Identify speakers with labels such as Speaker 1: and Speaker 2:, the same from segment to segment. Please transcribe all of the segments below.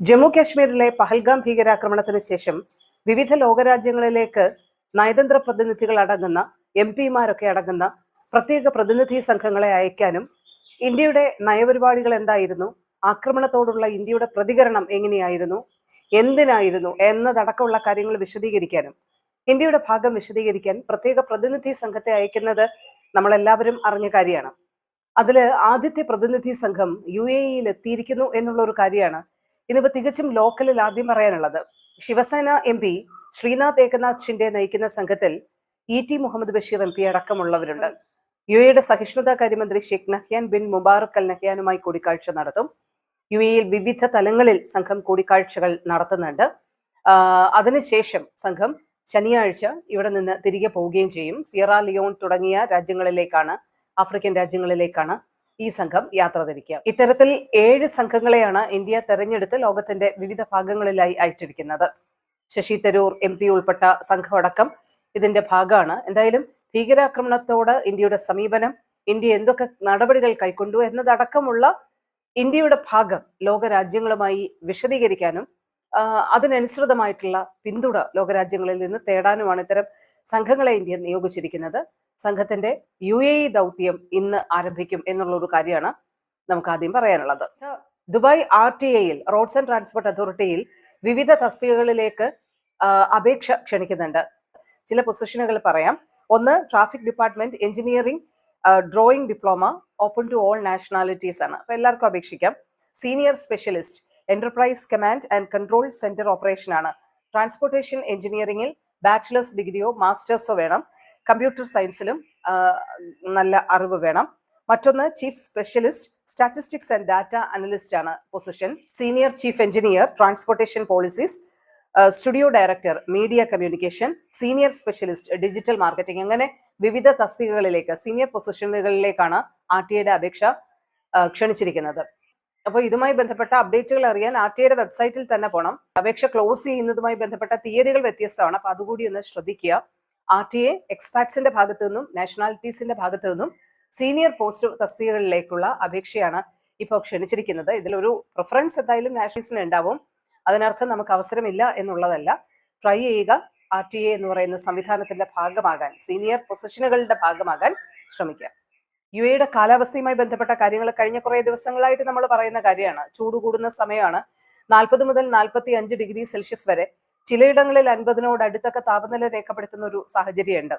Speaker 1: ജമ്മു കാശ്മീരിലെ പഹൽഗാം ഭീകരാക്രമണത്തിന് ശേഷം വിവിധ ലോകരാജ്യങ്ങളിലേക്ക് നയതന്ത്ര പ്രതിനിധികൾ അടങ്ങുന്ന എം പിമാരൊക്കെ അടങ്ങുന്ന പ്രത്യേക പ്രതിനിധി സംഘങ്ങളെ അയക്കാനും ഇന്ത്യയുടെ നയപരിപാടികൾ എന്തായിരുന്നു ആക്രമണത്തോടുള്ള ഇന്ത്യയുടെ പ്രതികരണം എങ്ങനെയായിരുന്നു എന്തിനായിരുന്നു എന്നതടക്കമുള്ള കാര്യങ്ങൾ വിശദീകരിക്കാനും ഇന്ത്യയുടെ ഭാഗം വിശദീകരിക്കാൻ പ്രത്യേക പ്രതിനിധി സംഘത്തെ അയക്കുന്നത് നമ്മളെല്ലാവരും അറിഞ്ഞ കാര്യമാണ്. അതിൽ ആദ്യത്തെ പ്രതിനിധി സംഘം യു എ ഇയിൽ എത്തിയിരിക്കുന്നു എന്നുള്ള ഒരു കാര്യമാണ് ഇന്നിപ്പോ തികച്ചും ലോക്കലിൽ ആദ്യം പറയാനുള്ളത്. ശിവസേന എം പി ശ്രീനാഥ് ഏകനാഥ് ഷിൻഡെ നയിക്കുന്ന സംഘത്തിൽ E T Muhammad Basheer M P അടക്കമുള്ളവരുണ്ട്. U എയുടെ സഹിഷ്ണുതാ കാര്യമന്ത്രി Sheikh Nahyan bin Mubarak Al നഹ്യാനുമായി കൂടിക്കാഴ്ച നടത്തും. യു എയിൽ വിവിധ തലങ്ങളിൽ സംഘം കൂടിക്കാഴ്ചകൾ നടത്തുന്നുണ്ട്. അതിനുശേഷം സംഘം ശനിയാഴ്ച ഇവിടെ നിന്ന് തിരികെ പോവുകയും ചെയ്യും. സിയറ ലിയോൺ തുടങ്ങിയ രാജ്യങ്ങളിലേക്കാണ് ആഫ്രിക്കൻ രാജ്യങ്ങളിലേക്കാണ് ഈ സംഘം യാത്ര തിരിക്കുക. ഇത്തരത്തിൽ ഏഴ് സംഘങ്ങളെയാണ് ഇന്ത്യ തെരഞ്ഞെടുത്ത് ലോകത്തിന്റെ വിവിധ ഭാഗങ്ങളിലായി അയച്ചിരിക്കുന്നത്. ശശി തരൂർ എം പി ഉൾപ്പെട്ട സംഘമടക്കം ഇതിന്റെ ഭാഗമാണ്. എന്തായാലും ഭീകരാക്രമണത്തോട് ഇന്ത്യയുടെ സമീപനം ഇന്ത്യ എന്തൊക്കെ നടപടികൾ കൈക്കൊണ്ടു എന്നതടക്കമുള്ള ഇന്ത്യയുടെ ഭാഗം ലോകരാജ്യങ്ങളുമായി വിശദീകരിക്കാനും അതിനനുസൃതമായിട്ടുള്ള പിന്തുണ ലോകരാജ്യങ്ങളിൽ നിന്ന് തേടാനുമാണ് ഇത്തരം സംഘങ്ങളെ ഇന്ത്യ നിയോഗിച്ചിരിക്കുന്നത്. സംഘത്തിന്റെ യു എ ഇ ദൗത്യം ഇന്ന് ആരംഭിക്കും എന്നുള്ള ഒരു കാര്യമാണ് നമുക്ക് ആദ്യം പറയാനുള്ളത്. ദുബായ് ആർ ടി എയിൽ റോഡ്സ് ആൻഡ് ട്രാൻസ്പോർട്ട് അതോറിറ്റിയിൽ വിവിധ തസ്തികകളിലേക്ക് അപേക്ഷ ക്ഷണിക്കുന്നുണ്ട്. ചില പൊസിഷനുകൾ പറയാം. ഒന്ന് traffic department engineering drawing diploma open to all nationalities ആണ്. അപ്പൊ എല്ലാവർക്കും അപേക്ഷിക്കാം. Senior specialist enterprise command and control centre operation ആണ്. ട്രാൻസ്പോർട്ടേഷൻ എഞ്ചിനീയറിംഗിൽ ബാച്ചിലേഴ്സ് ഡിഗ്രിയോ മാസ്റ്റേഴ്സോ വേണം. കമ്പ്യൂട്ടർ സയൻസിലും നല്ല അറിവ് വേണം. മറ്റൊന്ന് chief specialist statistics and data analyst ആണ് position senior chief engineer transportation policies studio director media communication senior specialist digital marketing അങ്ങനെ വിവിധ തസ്തികകളിലേക്ക് സീനിയർ പൊസിഷനുകളിലേക്കാണ് ആർ ടി അപേക്ഷ ക്ഷണിച്ചിരിക്കുന്നത്. അപ്പോൾ ഇതുമായി ബന്ധപ്പെട്ട അപ്ഡേറ്റുകൾ അറിയാൻ ആർ ടി ഐയുടെ വെബ്സൈറ്റിൽ തന്നെ പോകണം അപേക്ഷ ക്ലോസ് ചെയ്യുന്നതുമായി ബന്ധപ്പെട്ട തീയതികൾ വ്യത്യസ്തമാണ്. അപ്പോൾ അതുകൂടി ഒന്ന് ശ്രദ്ധിക്കുക. ആർ ടി എ എക്സ്പാറ്റ്സിന്റെ ഭാഗത്തു നിന്നും നാഷണാലിറ്റീസിന്റെ ഭാഗത്തു നിന്നും സീനിയർ പോസ്റ്റ് തസ്തികകളിലേക്കുള്ള അപേക്ഷയാണ് ഇപ്പോൾ ക്ഷണിച്ചിരിക്കുന്നത്. ഇതിലൊരു പ്രിഫറൻസ് എന്തായാലും നാഷണൽസിന് ഉണ്ടാവും. അതിനർത്ഥം നമുക്ക് അവസരമില്ല എന്നുള്ളതല്ല. ട്രൈ ചെയ്യുക. ആർ ടി എ എന്ന് പറയുന്ന സംവിധാനത്തിന്റെ ഭാഗമാകാൻ സീനിയർ പൊസിഷനുകളുടെ ഭാഗമാകാൻ ശ്രമിക്കുക. യു എയുടെ കാലാവസ്ഥയുമായി ബന്ധപ്പെട്ട കാര്യങ്ങൾ കഴിഞ്ഞ കുറേ ദിവസങ്ങളായിട്ട് നമ്മൾ പറയുന്ന കാര്യമാണ്. ചൂട് കൂടുന്ന സമയമാണ്. നാൽപ്പത് മുതൽ നാൽപ്പത്തി അഞ്ച് ഡിഗ്രി സെൽഷ്യസ് വരെ ചിലയിടങ്ങളിൽ അൻപതിനോട് അടുത്തൊക്കെ താപനില രേഖപ്പെടുത്തുന്ന ഒരു സാഹചര്യമുണ്ട്.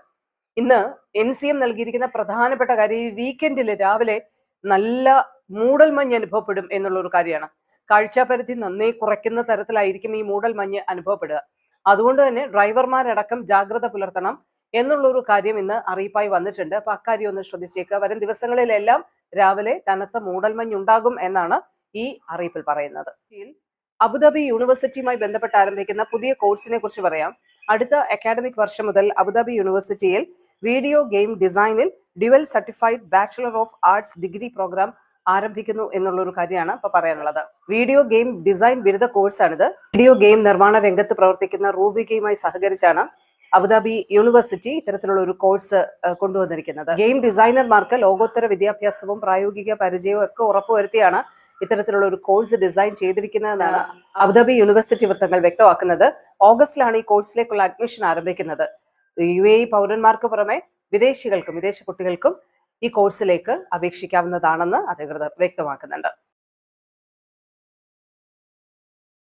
Speaker 1: ഇന്ന് എൻ സി എം നൽകിയിരിക്കുന്ന പ്രധാനപ്പെട്ട കാര്യം ഈ വീക്കെൻഡിൽ രാവിലെ നല്ല മൂടൽ മഞ്ഞ് അനുഭവപ്പെടും എന്നുള്ള ഒരു കാര്യമാണ് കാഴ്ചാപരിധി നന്നേ കുറയ്ക്കുന്ന തരത്തിലായിരിക്കും ഈ മൂടൽ മഞ്ഞ് അനുഭവപ്പെടുക. അതുകൊണ്ട് തന്നെ ഡ്രൈവർമാരടക്കം ജാഗ്രത പുലർത്തണം. എന്നുള്ള ഒരു കാര്യം ഇന്ന് അറിയിപ്പായി വന്നിട്ടുണ്ട്. അപ്പൊ അക്കാര്യം ഒന്ന് ശ്രദ്ധിച്ചേക്കുക വരും ദിവസങ്ങളിലെല്ലാം രാവിലെ കനത്ത മൂടൽമഞ്ഞ് ഉണ്ടാകും എന്നാണ് ഈ അറിയിപ്പിൽ പറയുന്നത്. അബുദാബി യൂണിവേഴ്സിറ്റിയുമായി ബന്ധപ്പെട്ട് ആരംഭിക്കുന്ന പുതിയ കോഴ്സിനെ കുറിച്ച് പറയാം. അടുത്ത അക്കാഡമിക് വർഷം മുതൽ അബുദാബി യൂണിവേഴ്സിറ്റിയിൽ വീഡിയോ ഗെയിം ഡിസൈനിൽ dual certified bachelor of arts degree programme ആരംഭിക്കുന്നു എന്നുള്ള ഒരു കാര്യമാണ് ഇപ്പൊ പറയാനുള്ളത്. വീഡിയോ ഗെയിം ഡിസൈൻ ബിരുദ കോഴ്സാണിത്. വീഡിയോ ഗെയിം നിർമ്മാണ രംഗത്ത് പ്രവർത്തിക്കുന്ന റൂബി റൂബികയുമായി സഹകരിച്ചാണ് അബുദാബി യൂണിവേഴ്സിറ്റി ഇത്തരത്തിലുള്ള ഒരു കോഴ്സ് കൊണ്ടുവന്നിരിക്കുന്നത്. ഗെയിം ഡിസൈനർമാർക്ക് ലോകോത്തര വിദ്യാഭ്യാസവും പ്രായോഗിക പരിചയവും ഒക്കെ ഉറപ്പുവരുത്തിയാണ് ഇത്തരത്തിലുള്ള ഒരു കോഴ്സ് ഡിസൈൻ ചെയ്തിരിക്കുന്നതെന്നാണ് അബുദാബി യൂണിവേഴ്സിറ്റി വൃത്തങ്ങൾ വ്യക്തമാക്കുന്നത്. ഓഗസ്റ്റിലാണ് ഈ കോഴ്സിലേക്കുള്ള അഡ്മിഷൻ ആരംഭിക്കുന്നത്. യു എ പൗരന്മാർക്ക് പുറമെ വിദേശികൾക്കും വിദേശ കുട്ടികൾക്കും ഈ കോഴ്സിലേക്ക് അപേക്ഷിക്കാവുന്നതാണെന്ന് അധികൃതർ വ്യക്തമാക്കുന്നുണ്ട്.